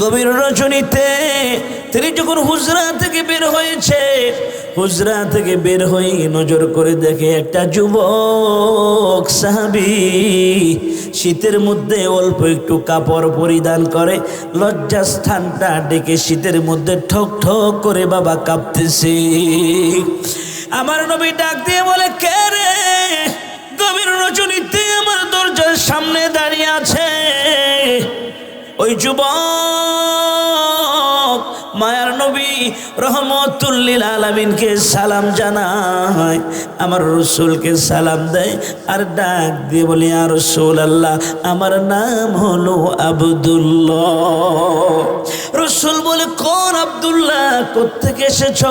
গভীর রজনীতে তিনি যখন হুজরা থেকে বের হয়েছে, হুজরা থেকে বের হয়ে নজর করে দেখে একটা যুবক সাহাবি শীতের মধ্যে অল্প একটু কাপড় পরিধান করে লজ্জা স্থানটা ডেকে শীতের মধ্যে ঠক ঠক করে বাবা কাঁপতেছে। আমার নবী ডাক দিয়ে বলে, কে রে? গভীর রজনীতে আমার দরজার সামনে দাঁড়িয়ে আছে। ওই যুবক মায়ার নবী রহমতুল্লিল আলমিনকে সালাম জানায়, আমার রসুলকে সালাম দেয় আর ডাক দিয়ে বলি আর রসুল আল্লাহ আমার নাম হলো আবদুল্লাহ। রসুল বলে, কোন আবদুল্লাহ? কোথেকে এসেছ?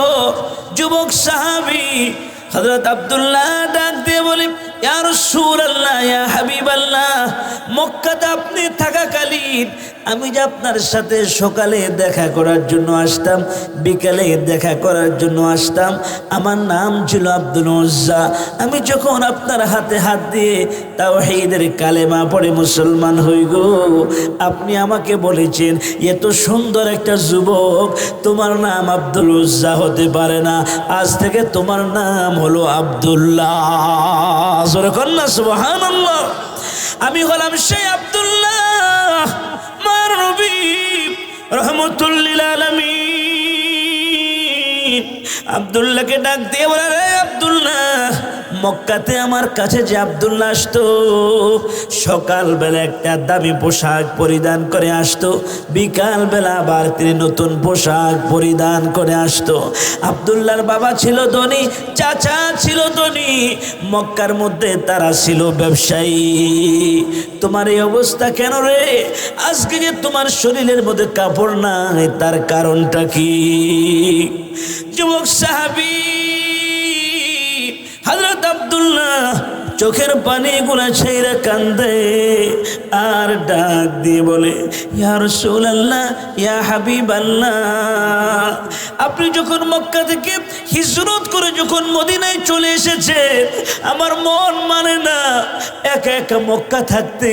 যুবক সাহাবি হজরত আবদুল্লাহ ডাক দিয়ে বলি ইয়ার সুর আল্লাহ ইয়া হাবিব আল্লাহ মক্কাতে আপনি থাকাকালীন আমি যে আপনার সাথে সকালে দেখা করার জন্য আসতাম, বিকালে দেখা করার জন্য আসতাম, আমার নাম ছিল আব্দুল উজ্জা আমি যখন আপনার হাতে হাত দিয়ে তাও হেদের কালেমা পড়ে মুসলমান হই গো, আপনি আমাকে বলেছেন এত সুন্দর একটা যুবক, তোমার নাম আব্দুল উজ্জা হতে পারে না, আজ থেকে তোমার নাম হলো আবদুল্লাহ। না সুবহানাল্লাহ। আমি হলাম সেই আব্দুল্লাহ নবী রহমতুল্লিল আলমী আব্দুল্লাহকে ডাক দিয়ে বলে আব্দুল্লাহ মক্কাতে আমার কাছে যে আব্দুল্লাহ আসতো, সকালবেলা একটা দামি পোশাক পরিধান করে আসতো, বিকালবেলা আবার তিনি নতুন পোশাক পরিধান করে আসতো। আব্দুল্লাহর বাবা ছিল ধনী, চাচা ছিল ধনী, মক্কার মধ্যে তারা ছিল ব্যবসায়ী। তোমার এই অবস্থা কেন রে? আজকে যে তোমার শরীরের মধ্যে কাপড় নাই, তার কারণটা কি? যুবক সাহাবি চোখের পানি গুলা ছেড়ে কান্দে। আর ডাক দিয়ে বলে ইয়ার সোল ইয়া হাবিবাল্লাহ, আপনি যখন মক্কা থেকে হিজরত করে যখন মদিনায় চলে এসেছে, আমার মন মানে না, এক একা মক্কা থাকতে।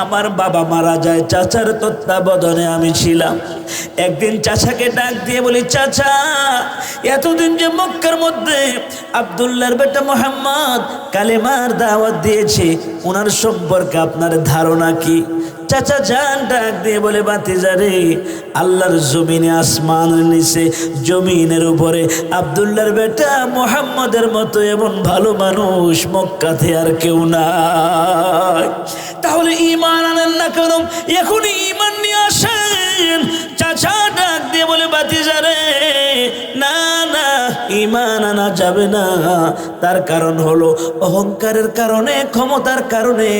আমার বাবা মারা যায়, চাচার তত্ত্বাবধানে আমি ছিলাম। একদিন চাচাকে ডাক দিয়ে বলি, চাচা, এতদিন যে মক্কার মধ্যে আবদুল্লাহর বেটা মোহাম্মদ কালেমার দাওয়াত দিয়েছে ওনার সম্পর্কে আপনার ধারণা কি? চাচা যান, ডাক দিয়ে বলে বাতি যারে আল্লাহর জমিনে, আসমানের নিচে, জমিনের উপরে আবদুল্লাহর বেটা মোহাম্মদের মতো এমন ভালো মানুষ মক্কাতে আর কেউ নাই। তাহলে ইমান আনেন না কেন এখনই ইমান নিয়ে আসেন। চাচা ডাক দিয়ে বলে বাতি যারে ইমান আনা যাবে না। তার কারণ হলো অহংকারের কারণে, ক্ষমতার কারণে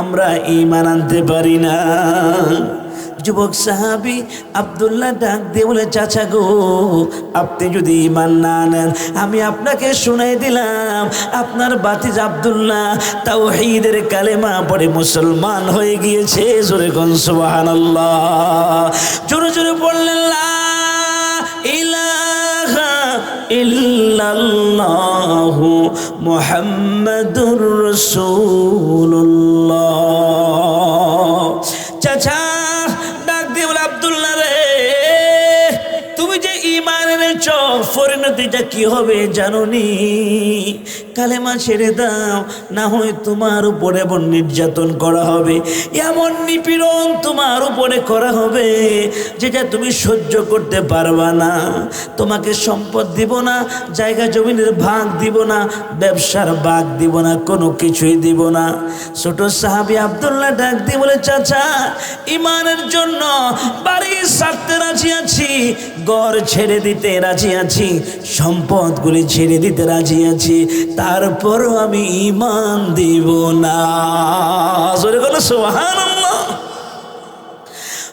আমরা ইমান আনতে পারি না। যুবক সাহাবি আবদুল্লাহ ডাক দিয়ে বলে, চাচা গো, আপনি যদি ইমান না নেন, আমি আপনাকে শুনাই দিলাম, আপনার বাতিজ আবদুল্লাহ তাও হিদের কালেমা পড়ে মুসলমান হয়ে গিয়েছে। জোরে সুবাহান জোরে জোরে ইলাহা ইল্লাল্লাহু মুহাম্মাদুর রাসূলুল্লাহ। চাচা, ডাক দিয়ে বলে, আব্দুল্লাহ রে, তুমি যে ইমান চ পরিণতিটা কি হবে জানোনি? কালেমা ছেড়ে দাও, না হয় তোমার উপরে এমন নির্যাতন করা হবে, এমন নিপীড়ন তোমার উপরে করা হবে, যেটা তুমি সহ্য করতে পারবা না। তোমাকে সম্পদ দিব না, জায়গা জমিনের ভাগ দিব না, ব্যবসার ভাগ দিব না, কোনো কিছুই দিব না। ছোট সাহাবি আবদুল্লাহ ডাক দিয়ে বলে, চাচা ইমানের জন্য বাড়ি ছাড়তে রাজি আছি, ঘর ছেড়ে দিতে রাজি আছি, সম্পদগুলি ছেড়ে দিতে রাজি আছি তারপরও আমি ইমান দিব না।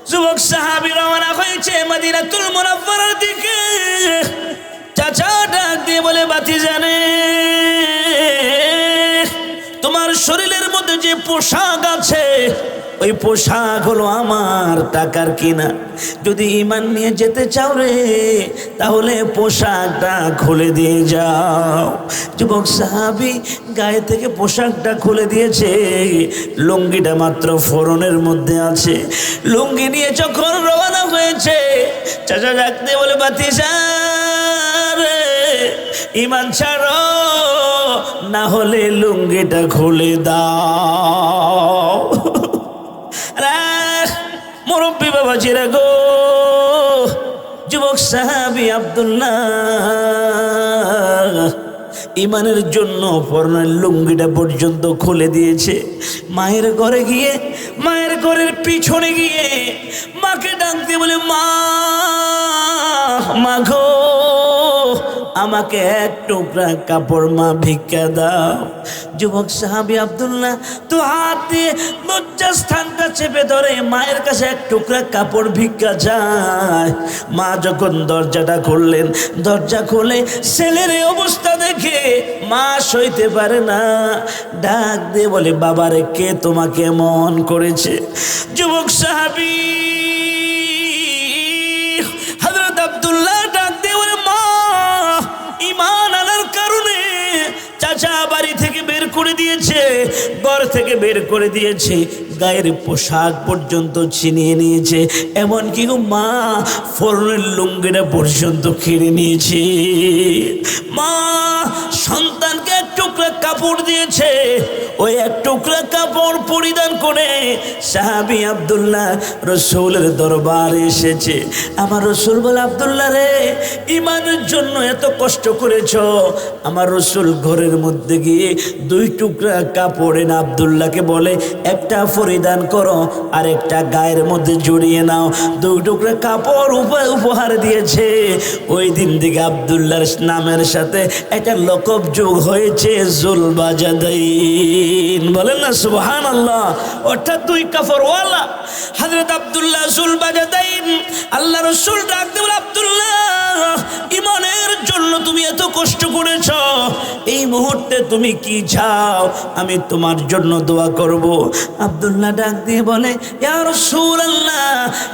যুবক সাহাবি রওনা হয়েছে মদিনাতুল মুনাফফারার দিকে। চাচা ডাক দিয়ে বলে বাতি জানে তোমার শরীরের মধ্যে যে পোশাক আছে ওই পোশাক হলো আমার টাকার কিনা। যদি ইমান নিয়ে যেতে চাও রে, তাহলে পোশাকটা খুলে দিয়ে যাও। যুবক সাহাবি গায়ে থেকে পোশাকটা খুলে দিয়েছে। লুঙ্গিটা মাত্র ফোরনের মধ্যে আছে। লুঙ্গি নিয়ে যখন রওনা হয়েছে, চাচা ডাকতে বলে বাতিসা রে ইমান ছাড়ো, না হলে লুঙ্গিটা খুলে দাও। মুরব্বী বাবা জিরে গো। যুবক সাহাবি আবদুল্লাহ ইমানের জন্য পরনের লুঙ্গিটা পর্যন্ত খুলে দিয়েছে। মায়ের ঘরে গিয়ে, মায়ের ঘরের পিছনে গিয়ে মাকে ডাকতে বলে, মা মা গো। আমাকে এক টুকরা কাপড় মা ভিক্ষা দাও। যুবক সাহাবি আব্দুল্লাহ, তো হাত লজ্জা স্থানটা চেপে ধরে মায়ের কাছে এক টুকরা কাপড় ভিক্ষা যায় মা যখন দরজাটা খুললেন, দরজা খুলে ছেলের অবস্থা দেখে মা সইতে পারে না। ডাক দিয়ে বলে, বাবারে, কে তোমাকে মন করেছে? যুবক সাহাবি চাচা বাড়ি থেকে বের করে দিয়েছে ঘর থেকে বের করে দিয়েছে। গায়ের পোশাক পর্যন্ত ছিনিয়ে নিয়েছে। এমনকি মা ফরনের লুঙ্গিটা পর্যন্ত কেড়ে নিয়েছে। মা, সন্তানকে এক টুকরা কাপড় দিয়েছে। ওই এক টুকরা কাপড় পরিধান করে সাহাবি আব্দুল্লাহ রসুলের দরবারে এসেছে। আমার রসুল বলে, আব্দুল্লাহ রে, ইমানের জন্য এত কষ্ট করেছ? আমার রসুল ঘরের মধ্যে গিয়ে দুই টুকরা কাপড় এনে আবদুল্লাহকে বলে, একটা পরিধান করো। আর একটা গায়ের মধ্যে জড়িয়ে নাও। দুই টুকরা কাপড় উপ- উপহার দিয়েছে। ওই দিন থেকে আবদুল্লাহর নামের সাথে একটা লকব যোগ হয়েছে, জুলবাজাদাইন। বলেন না সুবহান আল্লাহ অর্থাৎ দুই কাপড়ওয়ালা হজরত আবদুল্লাহ জুলবাজাদাইন। আল্লাহ রসুল ডাক আবদুল্লাহ। ইমানের জন্য তুমি এত কষ্ট করেছ, এই মুহূর্তে তুমি কি চাও? আমি তোমার জন্য দোয়া করব। আব্দুল্লাহ ডাক দিয়ে বলে, ইয়া রাসূলুল্লাহ,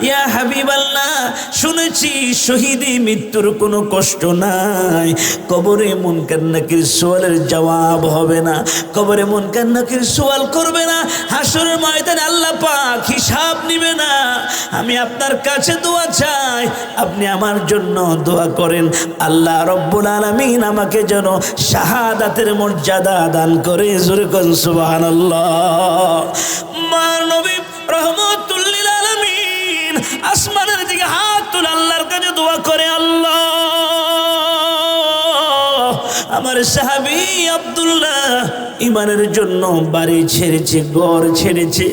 ইয়া হাবিবাল্লাহ, শুনেছি শহীদি মৃত্যুর কোনো কষ্ট নাই। কবরে মুনকার নাকির সোয়ালের জবাব হবে না। কবরে মুনকার নাকির সোয়াল করবে না। হাসরের ময়দানে আল্লাহ পাক হিসাব নিবে না। আমি আপনার কাছে দোয়া চাই। আপনি আমার জন্য দোয়া করেন। আল্লাহ রব্বুল আলামিন আমাকে যেন শাহাদাতের মর্যাদা দান করে। জোরে কোন, সুবহানাল্লাহ। মা নবী রহমতুল্লিল আলামিন আসমানের দিকে হাত তুলে আল্লাহর কাছে দোয়া করে, আল্লাহ। আমার সাহাবি আব্দুল্লাহ ইমানের জন্য বাড়ি ছেড়েছে, ঘর ছেড়েছে,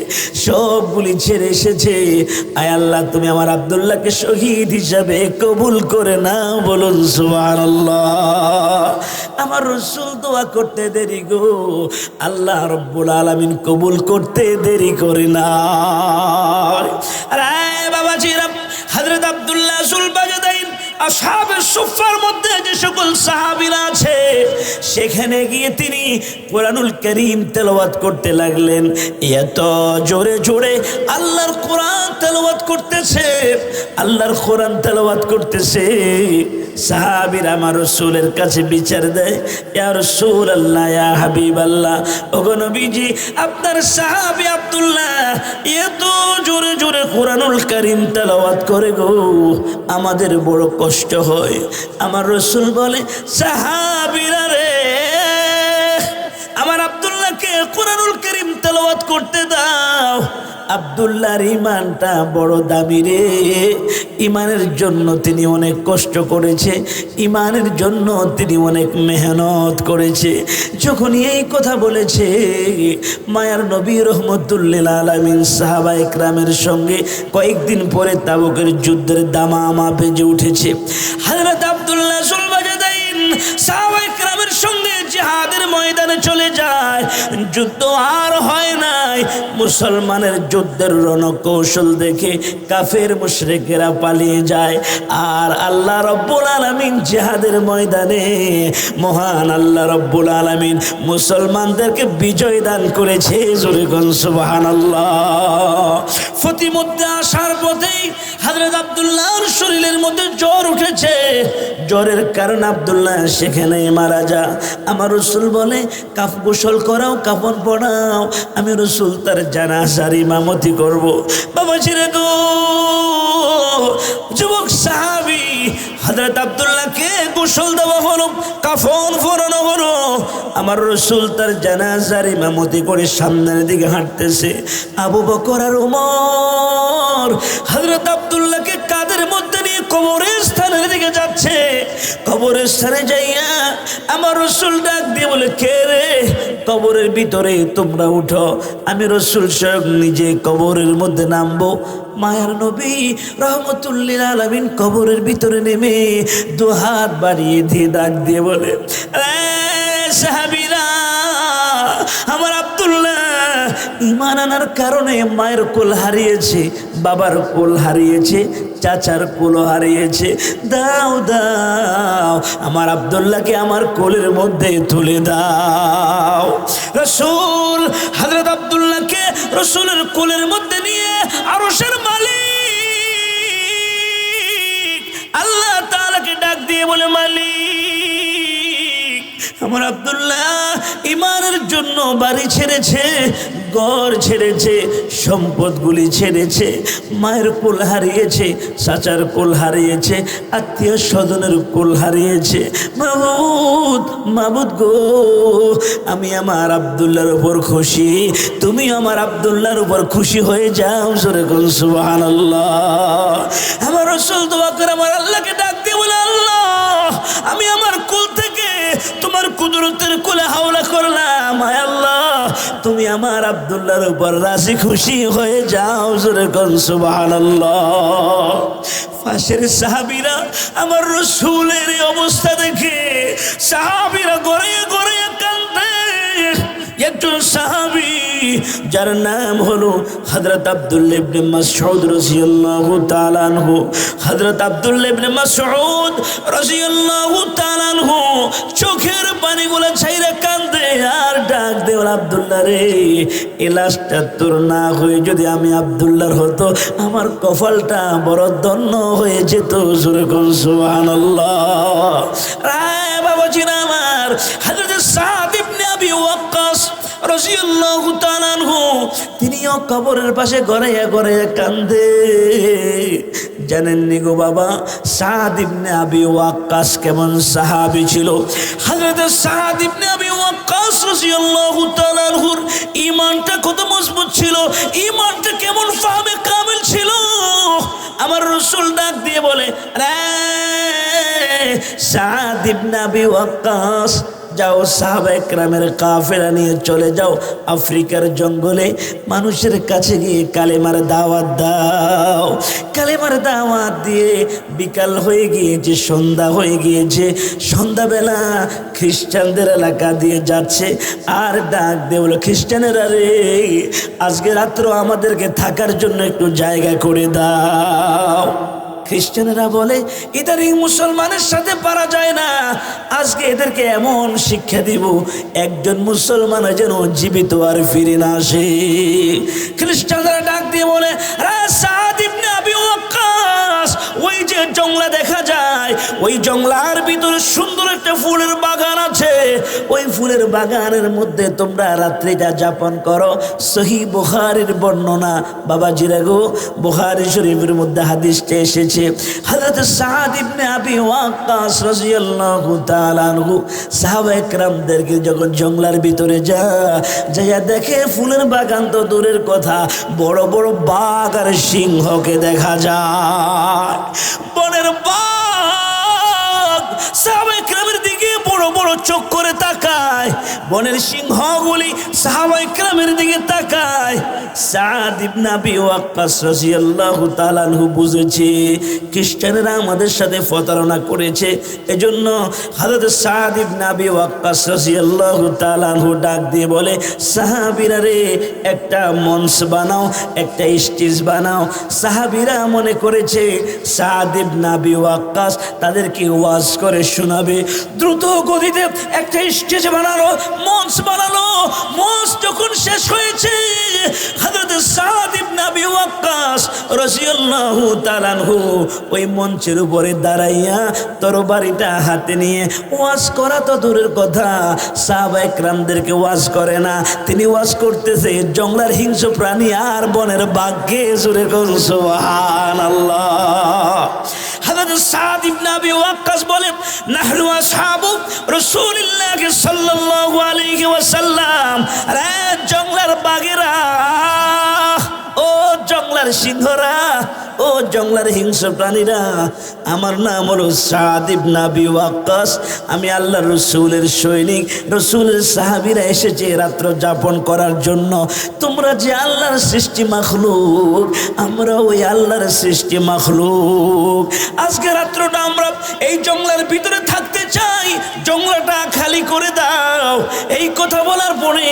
সবগুলি ছেড়ে এসেছে। আয় আল্লাহ, তুমি আমার আব্দুল্লাহকে শহীদ হিসাবে কবুল করে না বলুন সুবহানাল্লাহ। আমার রসুল দোয়া করতে দেরি গো। আল্লাহ রব্বুল আলামিন কবুল করতে দেরি করে না। আরে বাবা চিরাম হযরত আব্দুল্লাহ সুলবাজাদাইন আসাবের সুফার মধ্যে যে সকল সাহাবিরা আছে, সেখানে গিয়ে তিনি কোরআনুল করিম তেলাওয়াত করতে লাগলেন। এত জোরে জোরে আল্লাহর কোরআন তেলাওয়াত করতেছে, আল্লাহর কোরআন তেলাওয়াত করতেছে। সাহাবির আমার রসুলের কাছে বিচার দেয়, ইয়া রসুল আল্লাহ ইয়া হাবিব আল্লাহ ওগো নবীজি, আপনার সাহাবি আব্দুল্লাহ এত জোরে জোরে কোরআনুল করিম তেলাওয়াত করে গো, আমাদের বড় হয়। আমার রসুল বলে সাহাবিরা রে আমার আব্দুল্লাহকে কোরআনুল করিম তেলাওয়াত করতে দাও। আবদুল্লাহর ইমানটা বড় দামি রে। ইমানের জন্য তিনি অনেক কষ্ট করেছে ইমানের জন্য তিনি অনেক মেহনত করেছে। যখন এই কথা বলেছে, মায়ার নবী রহমতুল্লিল আলমিন সাহাবা ইকরামের সঙ্গে কয়েকদিন পরে তাবুকের যুদ্ধের দামামা বেজে উঠেছে। হাজরত আবদুল্লাহ সাহাবা ইকরামের সঙ্গে জিহাদের ময়দানে চলে যায়। যুদ্ধ আর হয় নাই। মুসলমানের যুদ্ধের রণকৌশল দেখে কাফের মুশরিকেরা পালিয়ে যায়। আর আল্লাহ রব্বুল আলামিন জিহাদের ময়দানে মহান আল্লাহ রব্বুল আলামিন মুসলমানদেরকে বিজয় দান করেছে। জোরে কোন সুবহানাল্লাহ। ফতিমধ্যে আসার পথেই হযরত আব্দুল্লাহর শরীরের মধ্যে জ্বর উঠেছে। জ্বরের কারণে আব্দুল্লাহ সেখানে মারা যা আমার রসুল বলে, কাফ গোসল করাও, কাফন পড়াও। আমি রসুল তার জানাজার ইমামতি করব। বাবা ছেড়ে গো, যুবক সাহাবি হজরত আব্দুল্লাহকে গোসল দেওয়া হলো, কাফন পরানো হলো। আমার রসুল তার জানাজার ইমামতি করে সামনের দিকে হাঁটতেছে। আবু বকর আর উমর হজরত আব্দুল্লাহকে কাদের মধ্যে কবরের স্থানের দিকে যাচ্ছে। কবরের স্থানে যাইয়া আমার রসুল ডাক দিয়ে বলে, কে রে? কবরের ভিতরে তোমরা উঠো। আমি রসুল স্বয়ং নিজে কবরের মধ্যে নামবো। মায়ার নবী রহমতুল্লিল আলমিন কবরের ভিতরে নেমে দু হাত বাড়িয়ে দিয়ে ডাক দিয়ে বলে, "এ ইমান আনার কারণে মায়ের কোল হারিয়েছে, বাবার কোল হারিয়েছে, চাচার কোল হারিয়েছে। দাও দাও, আমার আব্দুল্লাহকে আমার কোলের মধ্যে তুলে দাও। রসুল হজরত আব্দুল্লাহকে রসুলের কোলের মধ্যে নিয়ে আরশের মালিক, আল্লাহ তাআলাকে ডাক দিয়ে বলে, মালিক আমার আব্দুল্লাহ ইমানের জন্য বাড়ি ছেড়েছে, ঘর ছেড়েছে, সম্পদগুলি ছেড়েছে, মায়ের কোল হারিয়েছে, চাচার কোল হারিয়েছে, আত্মীয় স্বজনের কোল হারিয়েছে। মাবুদ মাবুদ গো, আমি আমার আব্দুল্লাহর উপর খুশি, তুমি আমার আব্দুল্লাহর উপর খুশি হয়ে যাও সরে কোন সুবাহান আমার রসুল করে আমার আল্লাহকে ডাক দিয়ে বলে, আল্লাহ, আমি আমার কুল তোমার কুদরতের কোলে হাওলা করলাম আল্লাহ। তুমি আমার আব্দুল্লাহর উপর রাজি খুশি হয়ে যাও, জোরে সুবহানাল্লাহ। পাশের সাহাবিরা আমার রসুলের অবস্থা দেখে, সাহাবিরা গড়িয়ে গড়িয়ে কান্দে একজন সাহাবী যার নাম হলো ইবনে মাসউদ ইবনে মাসউদ চোখের পানিগুলো ছাইরা কান্দে আর ডাক দে, ওর আব্দুল্লাহ রে এই লাশটা তোর না হয়ে যদি আমি আব্দুল্লাহর হতো, আমার কপালটা বড় ধন্য হয়ে যেত কোন সুবহানাল্লাহ। রায় বাবাজিরা আমার, হযরত তিনিও কবরের পাশে গড়াইয়া গড়াইয়া কান্দে। জানেননি গো বাবা, সাদ ইবনে আবি ওয়াক্কাস কেমন সাহাবী ছিল? হযরত সাদ ইবনে আবি ওয়াক্কাস রাদিয়াল্লাহু তাআলা আনহুর ঈমানটা কত মজবুত ছিল, ঈমানটা কেমন ফাহমে কামিল ছিল? আমার রসুল ডাক দিয়ে বলে, রে সাদ ইবনে আবি ওয়াক্কাস যাও, সাহাবা একরামের কাফেরা নিয়ে চলে যাও, আফ্রিকার জঙ্গলে মানুষের কাছে গিয়ে কালেমার দাওয়াত দাও। কালেমার দাওয়াত দিয়ে বিকাল হয়ে গিয়েছে, সন্ধ্যা হয়ে গিয়েছে, সন্ধ্যাবেলা খ্রিস্টানদের এলাকা দিয়ে যাচ্ছে। আর ডাক দিয়ে বলো, খ্রিস্টানেরা রে, আজকে রাত্র আমাদেরকে থাকার জন্য একটু জায়গা করে দাও। খ্রিস্টানেরা বলে ইদারিং মুসলমানের সাথে পারা যায় না। আজকে এদেরকে এমন শিক্ষা দিব, একজন মুসলমান যেন জীবিত আর ফিরে না আসে। খ্রিস্টানরা ডাক দিয়ে বলে "রা ওই জংলার ভিতরে সুন্দর একটা ফুলের বাগান আছে। ওই ফুলের বাগানের মধ্যে তোমরা রাত্রিটা যাপন করো। সহি বুখারীর বর্ণনা। বাবা জিরাগো বুখারী শরীফের মধ্যে হাদিসটা এসেছে। হযরত সাদ ইবনে আবি ওয়াক্কাস রাদিয়াল্লাহু তাআলা আনহু, সাহাবা একরামদেরকে যখন জঙ্গলার ভিতরে যা যাইয়া দেখে ফুলের বাগান তো দূরের কথা, বড় বড় বাঘ আর সিংহকে দেখা যায়। বনের বাঘ চোখ করে তাকায়। বনের সিংহগুলি সাহাবাই ক্রামের দিকে তাকায়। সাদ ইবনে আবি ওয়াক্কাস রাদিয়াল্লাহু তাআলা বুঝেছে, খ্রিস্টানেরা আমাদের সাথে প্রতারণা করেছে। এজন্য হযরত সাদ আবি ওয়াক্কাস রাদিয়াল্লাহু তাআলা আনহু ডাক দিয়ে বলে, সাহাবীরা রে, একটা মঞ্চ বানাও, একটা স্টেজ বানাও। সাহাবীরা মনে করেছে সাদ আবি ওয়াক্কাস তাদেরকে ওয়াজ করে শোনাবে। দ্রুত গতিতে একটা স্টেজ বানালো মঞ্চ বানালো। মঞ্চ যখন শেষ হয়েছে ওই মঞ্চের উপরে দাঁড়াইয়া হাতে নিয়ে করা তো দূরের কথা করে না। তিনি ওয়াশ করতেছে জঙ্গলার হিংস্র প্রাণী আর বনের বাঘকে সুরে করুন সুবহানাল্লাহ। হযরত না বলেন আলাইহি ওয়াসাল্লাম আরে জঙ্গলার বাগেরা ও জঙ্গলার সিংহরা ও জঙ্গলার হিংস্র প্রাণীরা, আমার নাম হলো সাদ ইবনে আবি ওয়াক্কাস। আমি আল্লাহ রসুলের সৈনিক, রসুলের সাহাবীরা এসেছে রাত্র যাপন করার জন্য। তোমরা যে আল্লাহর সৃষ্টি মাখলুক, আমরা ওই আল্লাহর সৃষ্টি মাখলুক। আজকে রাত্রটা আমরা এই জঙ্গলার ভিতরে থাকতে চাই। জঙ্গলাটা খালি করে দাও। এই কথা বলার পরে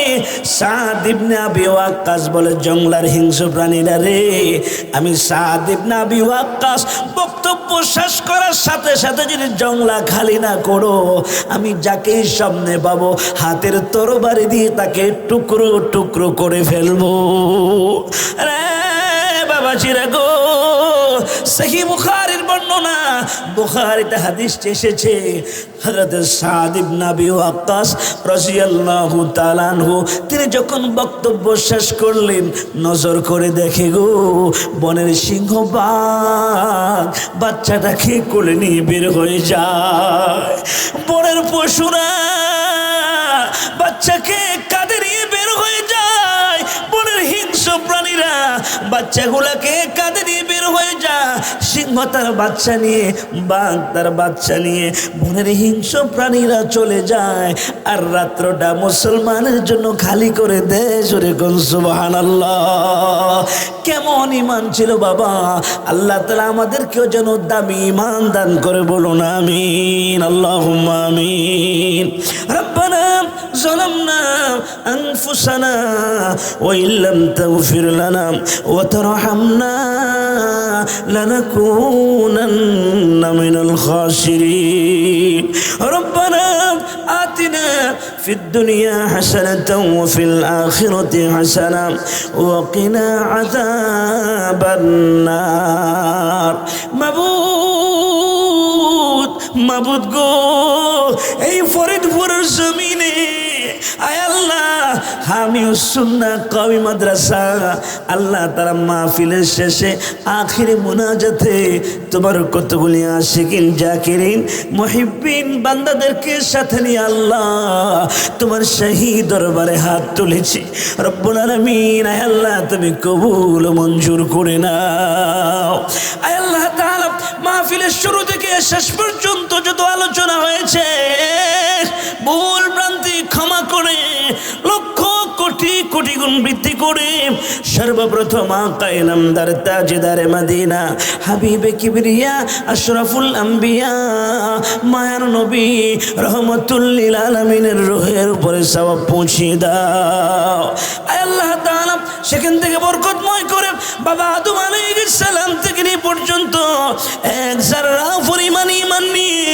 সাদিব আবি ওয়াক্কাস বলে, জঙ্গলার হিংস্র প্রাণীরা রে, আমি সাদ ইবনে আবি ওয়াক্কাস বক্তব্য শেষ করার সাথে সাথে যদি জংলা খালি না করো, আমি যাকেই সামনে পাবো, হাতের তরবারি দিয়ে তাকে টুকরো টুকরো করে ফেলব। রে বাবা চিরা গো। সহি বুখারীর বর্ণনা। বুখারীতে হাদিস এসেছে, হযরত সাদ ইবনে আবি ওয়াক্কাস রাদিয়াল্লাহু তাআলা আনহু, তিনি যখন বক্তব্য শেষ করলেন, নজর করে দেখে গো, বনের সিংহ বাঘ বাচ্চাটাকে কোলে নিয়ে বের হয়ে যায়? বনের পশুরা বাচ্চাকে কাঁধে নিয়ে বাচ্চাগুলাকে কাঁধে নিয়ে বের হয়ে যা। সিংহ তার বাচ্চা নিয়ে, বাঘ তার বাচ্চা নিয়ে, বনের হিংস্র প্রাণীরা চলে যায়। আর রাত্রটা মুসলমানের জন্য খালি করে দেয় জোরে কোন সুবহান কেমন ইমান ছিল বাবা। আল্লাহ তালা আমাদেরকেও যেন দামি ইমান দান করে বলুন, আমিন আল্লাহ আমিন। রব্বানা ظلمنا أنفسنا وإن لم تغفر لنا وترحمنا لنكونن من الخاسرين ربنا آتنا في الدنيا حسنة وفي الآخرة حسنة وقنا عذاب النار মাবুদ মাবুদ গো এই ফরিদপুরের জমিনে আয় আল্লাহ আমিও সুন্না কবি মাদ্রাসা। আল্লাহ তারা মাহফিলের শেষে আখিরে মুনাজাতে তোমার কতগুলি আশিকিন, জাকিরিন মহিবিন বান্দাদেরকে সাথে নিয়ে আল্লাহ তোমার শাহী দরবারে হাত তুলেছি। রব্বুল আলামিন, আয় আল্লাহ তুমি কবুল মঞ্জুর করে নাও। আয় আল্লাহ তাআলা মাহফিলের শুরু থেকে শেষ পর্যন্ত যত আলোচনা হয়েছে, ভুল ভ্রান্তি ক্ষমা করে লক্ষ কোটি কোটি গুণ বৃদ্ধি করে সর্বপ্রথম আকায় নামদার তাজদারে মদিনা, হাবিবে কিবরিয়া, আশরাফুল আম্বিয়া, মায়ার নবী রহমতুল্লিল আলমিনের রোহের উপরে সবাব পৌঁছিয়ে দাও। আল্লাহ তাআলা, সেখান থেকে বরকতময় করে বাবা আদম আলাইহিস সালাম থেকে পর্যন্ত এক জাররা পরিমাণ ইমান নিয়ে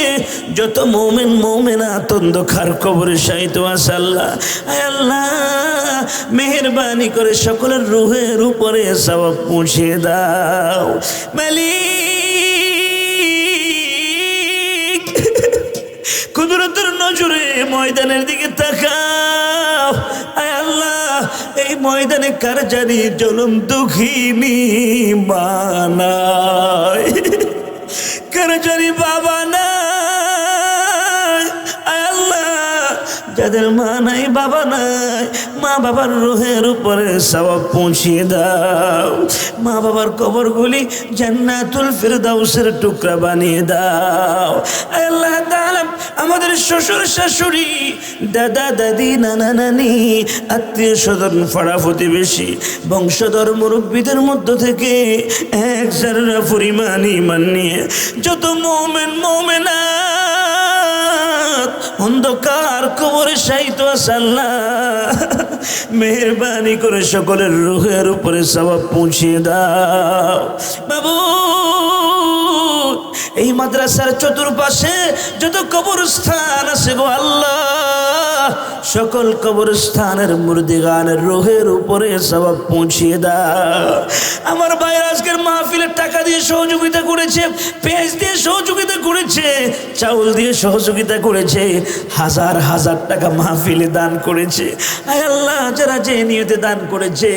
যত মোমেন মোমেনা, তন্দখার কবরে সাহিত্য আছে আল্লাহ, মেহরবানি করে সকলের রুহের উপরে সব পৌঁছে দাও। মালিক, কুদরতের নজরে ময়দানের দিকে তাকাও। আল্লাহ, এই ময়দানে কার জানি জলম দুঃখিনী বানায় কার জানি বাবা না যাদের মা নাই, বাবা নাই। মা বাবার রোহের উপরে সবাব পৌঁছিয়ে দাও। মা বাবার কবরগুলি জান্নাতুল ফিরদাউসের টুকরা বানিয়ে দাও। আল্লাহ তাআলা আমাদের শ্বশুর শাশুড়ি, দাদা, দাদি, নানা, নানি, আত্মীয় স্বজন ফাড়া প্রতিবেশী, বংশধর, মুরব্বীদের মধ্য থেকে এক জাররা পরিমাণ ইমান নিয়ে, যত মোমেন, মোমেনা অন্ধকার কবরে সাহিত্য আসাল্লাহ মেহরবানি করে সকলের রুহের উপরে সবাব পৌঁছিয়ে দাও। বাবু, এই মাদ্রাসার চতুর্পাশে যত কবরস্থান আছে গো আল্লাহ সকল কবরস্থানের মুর্দিগানের রোহের উপরে সবাব পৌঁছিয়ে দাও। আমার ভাইয়ের আজকের মাহফিলের টাকা দিয়ে সহযোগিতা করেছে, পেঁয়াজ দিয়ে সহযোগিতা করেছে, চাউল দিয়ে সহযোগিতা করেছে, হাজার হাজার টাকা মাহফিলে দান করেছে। আল্লাহ, যারা যে নিয়তে দান করেছে,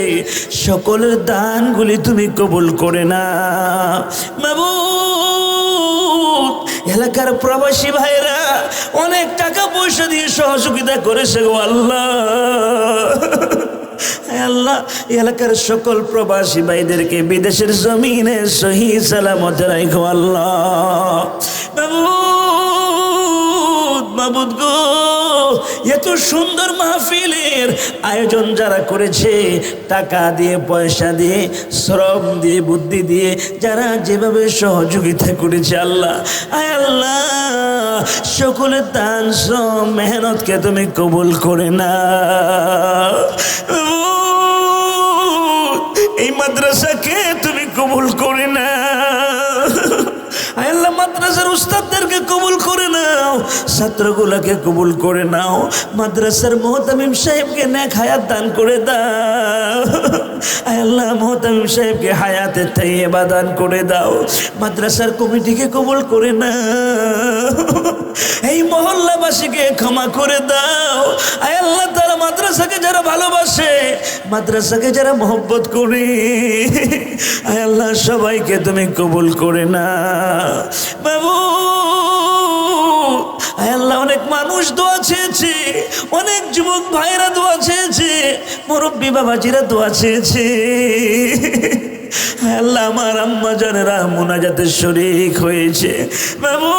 সকলের দানগুলি তুমি কবুল করে না বাবু এলাকার প্রবাসী ভাইরা অনেক টাকা পয়সা দিয়ে সহযোগিতা করেছে গো আল্লাহ। আল্লাহ এলাকার সকল প্রবাসী ভাইদেরকে বিদেশের জমিনে সহি সালামত রাখো আল্লাহ। মাবুদ গো, এত সুন্দর মাহফিলের আয়োজন যারা করেছে, টাকা দিয়ে, পয়সা দিয়ে, শ্রম দিয়ে, বুদ্ধি দিয়ে, যারা যেভাবে সহযোগিতা করেছে আল্লাহ। আয় আল্লাহ, সকলের দান, শ্রম, মেহনতকে তুমি কবুল করে না এই মাদ্রাসাকে তুমি কবুল করে না উস্তাদদেরকে কবুল করে নাও কবুল করে নাও, মাদ্রাসার মোহতামিম সাহেবকে হায়াত দান করে দাও। আল্লাহ, মোহতামিম সাহেবকে হায়াতে দান করে দাও, মাদ্রাসার কমিটিকে কবুল করে নাও। এই মহল্লাবাসীকে ক্ষমা করে দাও। আয় আল্লাহ, তারা মাদ্রাসাকে যারা ভালোবাসে, মাদ্রাসাকে যারা মহব্বত করে, আয় আল্লাহ, সবাইকে তুমি কবুল করে না বাবু আল্লাহ, অনেক মানুষ দোয়া চেয়েছে, অনেক যুবক ভাইরা দোয়া চেয়েছে, মুরব্বী বাবাজিরা দোয়া চেয়েছে। আল্লাহ, আমার আম্মা জানেরা মোনাজাতের শরিক হয়েছে। বাবু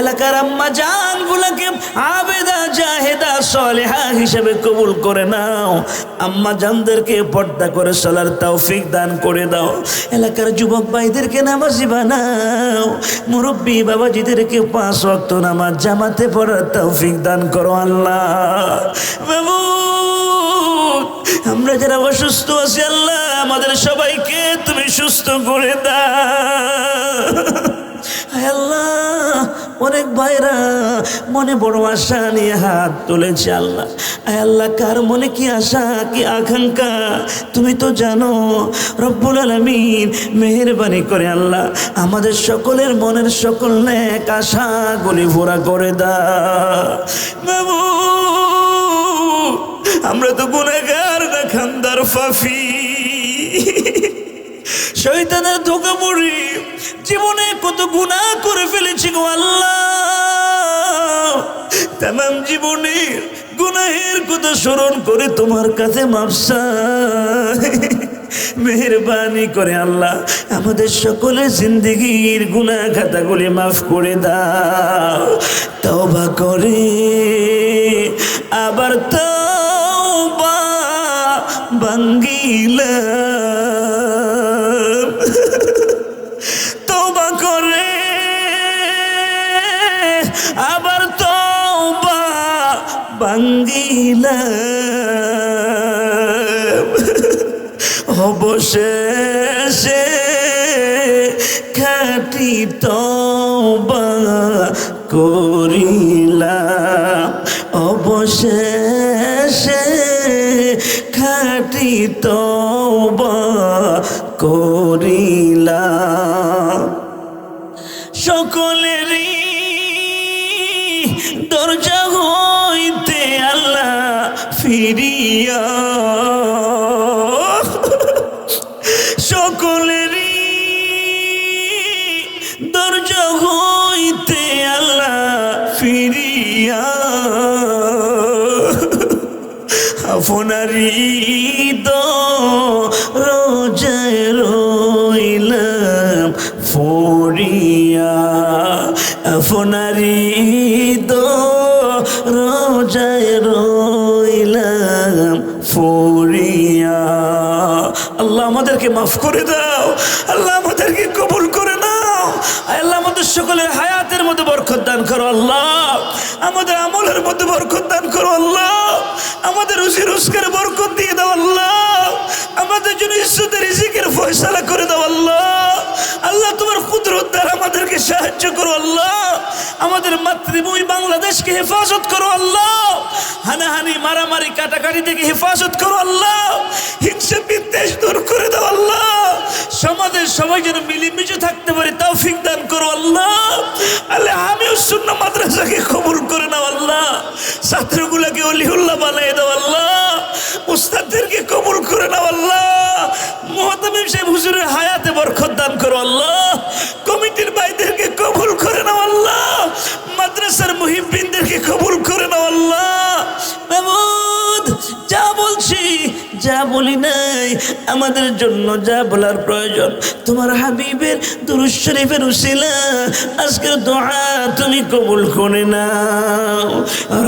এলাকার আম্মা জান গুলাকে আবেদা, জাহেদা, সলেহা হিসেবে কবুল করে নাও। আম্মা জানদেরকে পর্দা করে চলার তৌফিক দান করে দাও। এলাকার যুবক ভাইদেরকে নামাজি বানাও। মুরব্বী বাবাজিদেরকে পাঁচ ওয়াক্ত নামাজ জামাতে পড়ার তৌফিক দান করো আল্লাহ। বাবু আমরা যারা অসুস্থ আছি আল্লাহ, আমাদের সবাইকে তুমি সুস্থ করে দাও। অনেক ভাইরা মনে বড় আশা নিয়ে হাত তুলেছে আল্লাহ। আয় আল্লাহ, কার মনে কি আশা, কি আকাঙ্ক্ষা? তুমি তো জানো, রব্বুল আলমিন মেহরবানি করে আল্লাহ, আমাদের সকলের মনের সকল নেক আশাগুলি ভরা করে দা বাবু, আমরা তো গুণাগার না, খান্দার ফাফি। শৈতানের ধোকা পড়ি জীবনে কত গুণা করে ফেলেছি গো আল্লাহ। তাম জীবনে গুনাহের কথা স্মরণ করে তোমার কাছে মাপসা মেহরবানি করে আল্লাহ, আমাদের সকলের জিন্দগির গুনা খাতাগুলি মাফ করে দাও। তবা করে। আবার তবা বাঙ্গিলাম আবার তবা বাঙ্গিলাম অবশেষে খাটি তবা করিলাম অবশেষে খাটি তবা করিলাম সকলেরই ফিরিয়া সকলেরই দরজা হইতে আল্লাহ ফিরিয়া। আপনারই রোজায় রইলাম আপনারই তো করিয়া আল্লাহ আমাদেরকে মাফ করে দাও। আল্লাহ আমাদেরকে কবুল করে নাও। আল্লাহ, আমাদের সকলের হায়াতের মধ্যে বরকত দান করো আল্লাহ। আমাদের আমলের মধ্যে বরকত দান করো আল্লাহ। আমাদের রুজি রোজগার বরকত দিয়ে দাও আল্লাহ। আমাদের জন্য ইজ্জতের রিজিকের ফয়সালা করে দাও, আল্লাহ। আল্লাহ, তোমার কুদরত দ্বারা আমাদেরকে সাহায্য করো, আল্লাহ। আমাদের মাতৃভূমি বাংলাদেশকে হেফাজত করো, আল্লাহ। হানাহানি, মারামারি, কাটাকাটি থেকে হেফাজত করো, আল্লাহ। হিংসা, বিদ্বেষ দূর করে দাও, আল্লাহ। সমাজের সবাই যেন মিলেমিশে থাকতে পারি, তৌফিক দান করো, আল্লাহ। আল্লাহ, আমিও শূন্য মাদ্রাসাকে কবুল করে নাও, আল্লাহ। ছাত্রগুলাকে অলিহুল্লাহ বানিয়ে দাও, আল্লাহ। উস্তাদদেরকে কবুল করে নাও, আল্লাহ। মহাতামিম সাহেব হুজুরের হায়াতে বরকত দান করো, আল্লাহ। কমিটির ভাইদেরকে কবুল করে নাও, আল্লাহ। মাদ্রাসার মুহিবিনদেরকে কবুল করে নাও, আল্লাহ। যা বলছি যা বলি নাই, আমাদের জন্য যা বলার প্রয়োজন। তোমার হাবিবের দুরুজ শরীফের উসিলা, আজকের দোয়া তুমি কবুল করে নাও।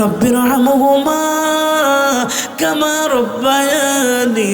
রব্বির রহমহুমা, কামা রব্বায়ানি